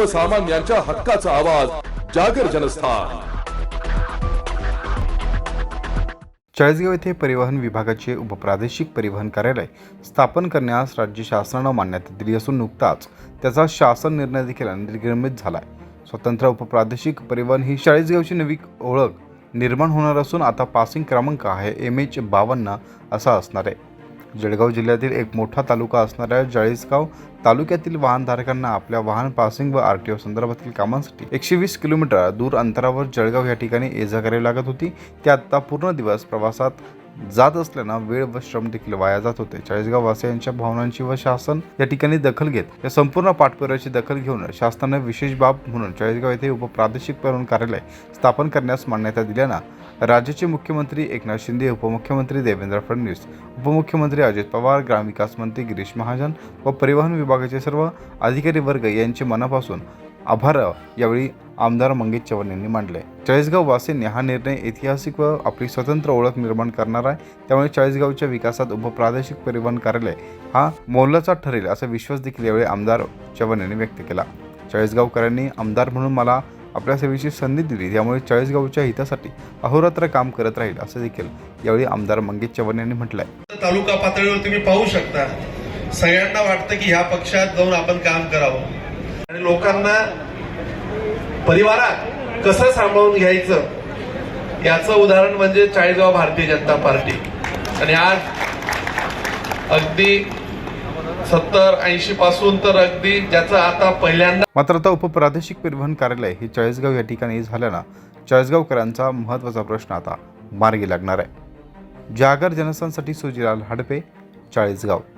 सर्वसामान्यांच्या हक्काचा आवाज जागर जनस्थान. चाळीसगाव येथे परिवहन विभागाचे उपप्रादेशिक परिवहन कार्यालय स्थापन करण्यास राज्य शासनानं मान्यता दिली असून नुकताच त्याचा शासन निर्णय देखील निर्गमित झाला आहे स्वतंत्र उपप्रादेशिक परिवहन ही चाळीसगावची नवी ओळख निर्माण होणार असून आता पासिंग क्रमांक आहे एम एच बावन्न असा असणार आहे. जळगाव जिल्ह्यातील एक मोठा तालुका असणाऱ्या चाळीसगाव तालुक्यातील वाहनधारकांना आपल्या वाहन पासिंग व आर टी ओ संदर्भातील कामांसाठी एकशे वीस किलोमीटर दूर अंतरावर जळगाव या ठिकाणी ये जा करावी लागत होती. ते आत्ता पूर्ण दिवस प्रवासात जात असल्यानं वेळ व श्रम देखील वाया जात होते. चाळीसगाव वासियांच्या भावनांची व शासन या ठिकाणी दखल घेत या संपूर्ण पाठपुराची दखल घेऊन शासनाने विशेष बाब म्हणून चाळीसगाव येथे उपप्रादेशिक परिवहन कार्यालय स्थापन करण्यास मान्यता दिल्यानं राज्याचे मुख्यमंत्री एकनाथ शिंदे उपमुख्यमंत्री देवेंद्र फडणवीस उपमुख्यमंत्री अजित पवार ग्रामविकास मंत्री गिरीश महाजन व परिवहन विभागाचे सर्व अधिकारी वर्ग यांचे मनापासून आभार यावेळी आमदार मंगेश चव्हाण यांनी मांडले. चाळीसगाव वासींनी हा निर्णय ऐतिहासिक व आपली स्वतंत्र ओळख निर्माण करणार आहे त्यामुळे चाळीसगावच्या विकासात उपप्रादेशिक परिवहन कार्यालय हा मोलाचा ठरेल असा विश्वास देखील यावेळी आमदार चव्हाण यांनी व्यक्त केला. चाळीसगावकरांनी आमदार म्हणून मला आपल्या सेवेची संधी दिली त्यामुळे चाळीसगावच्या हितासाठी अहोरात्र काम करत राहील असं देखील यावेळी आमदार मंगेश चव्हाण यांनी म्हटलंय. तालुका पातळीवर तुम्ही पाहू शकता. सगळ्यांना वाटतं की ह्या पक्षात जाऊन आपण काम करावं. आणि लोकांना परिवारात कसं सांभाळून घ्यायचं याचं उदाहरण म्हणजे चाळीसगाव भारतीय जनता पार्टी. आणि आज अगदी सत्तर ऐंशी पासून तर अगदी ज्याचा आता पहिल्यांदा मात्र आता उपप्रादेशिक परिवहन कार्यालय हे चाळीसगाव या ठिकाणी झाल्यानं चाळीसगावकरांचा महत्त्वाचा प्रश्न आता मार्गी लागणार आहे. जागर जनसांसाठी सुजिलाल हडपे चाळीसगाव.